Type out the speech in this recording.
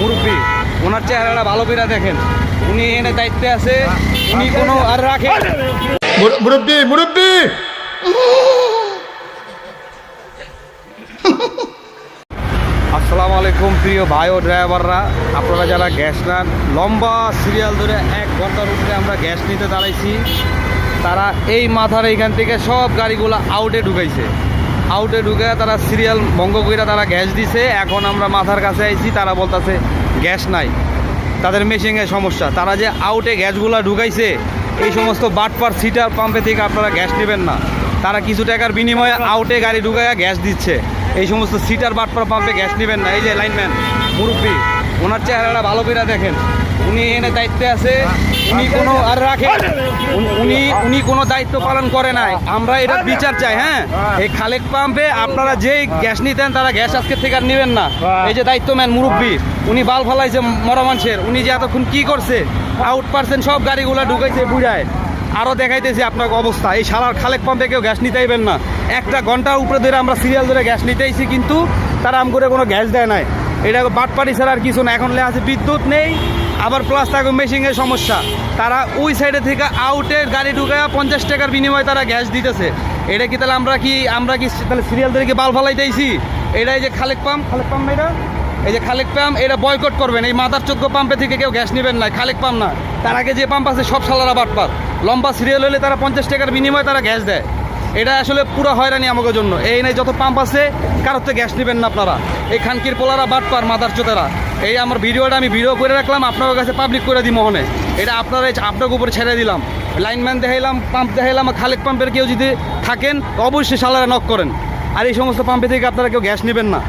মুরব্বী ওনার চেহারাটা ভালো করে দেখেন। উনি এনে দায়িত্বে আছে উনি কোনো আর রাখে মুরব্বী মুরব্বী! আসসালামু আলাইকুম প্রিয় ভাই ও ড্রাইভাররা। আপনারা যারা গ্যাস নেন লম্বা সিরিয়াল ধরে এক ঘণ্টার উপরে আমরা গ্যাস নিতে দাঁড়াইছি। তারা এই মাথার এইখান থেকে সব গাড়িগুলো আউটে ঢুকাইছে। আউটে ঢুকে তারা সিরিয়াল ভঙ্গ করে তারা গ্যাস দিছে। এখন আমরা মাথার কাছে আইছি, তারা বলতাছে গ্যাস নাই। তাদের মেশিংয়ের সমস্যা। তারা যে আউটে গ্যাসগুলো ঢুকাইছে, এই সমস্ত বাটপার সিটার পাম্পে থেকে আপনারা গ্যাস নেবেন না। তারা কিছু টাকার বিনিময়ে আউটে গাড়ি ঢুকাইয়া গ্যাস দিচ্ছে। এই সমস্ত সিটার বাটপার পাম্পে গ্যাস নেবেন না। এই যে লাইনম্যান মুরব্বী, ওনার চেহারাটা ভালো করে দেখেন। উনি এনে দায়িত্বে আছে। উনি কোনো আর রাখে উনি- উনি কোনো দায়িত্ব পালন করে নাই। আমরা এটা বিচার চাই হ্যাঁ? এই খালেক পাম্পে আপনারা যেই গ্যাস নিতেন তারা গ্যাস আজকে থেকে আর নেবেন না। এই যে দায়িত্বম্যান মুরব্বী উনি বাল ফালাইছে মরা মানুষের। উনি যে এতক্ষণ কি করছে? আউট পার্সেন্ট সব গাড়িগুলো ঢুকাইছে বুঝায় আরও দেখাইতেছি আপনার অবস্থা। এই সালার খালেক পাম্পে কেউ গ্যাস নিতে আইবেন না। একটা ঘণ্টার উপরে ধরে আমরা সিরিয়াল ধরে গ্যাস নিতেইছি কিন্তু তারা আম করে কোনো গ্যাস দেয় নাই। এটা বাটপাড়ি ছাড়া আর কিছু না। এখন লে আছে বিদ্যুৎ নেই আবার প্লাস থাকে মেশিনের সমস্যা। তারা ওই সাইডে থেকে আউটের গাড়ি ঢুকায় পঞ্চাশ টাকার বিনিময়ে তারা গ্যাস দিতেছে। এটা কি তাহলে আমরা কি আমরা কি তাহলে সিরিয়াল ধরে কি বাল এটা এই যে খালেক পাম্প খালেক পাম্প এটা? এই যে খালেক পাম্প, এটা বয়কট করবেন। এই মাদার চোদ্দ পাম্পে থেকে কেউ গ্যাস নেবেন না, খালেক পাম্প না। তার আগে যে পাম্প আছে, সব সালারা বাটপার লম্বা সিরিয়াল হলে তারা পঞ্চাশ টাকার বিনিময়ে তারা গ্যাস দেয়। এটা আসলে পুরো হয়রানি আমাকে জন্য। এই নাই যত পাম্প আছে, কারোর থেকে গ্যাস নেবেন না আপনারা। এই খানকির পোলারা বাটপার মাদার চোদেরা এই আমার ভিডিওটা আমি ভিডিও করে রাখলাম, আপনার কাছে পাবলিক করে দিই মোহনে। এটা আপনারা আপনার উপরে ছেড়ে দিলাম। লাইনম্যান দেখাইলাম পাম্প দেখাইলাম খালেক পাম্পের কেউ যদি থাকেন, অবশ্যই সালারা নক করেন। আর এই সমস্ত পাম্পে থেকে আপনারা কেউ গ্যাস নেবেন না।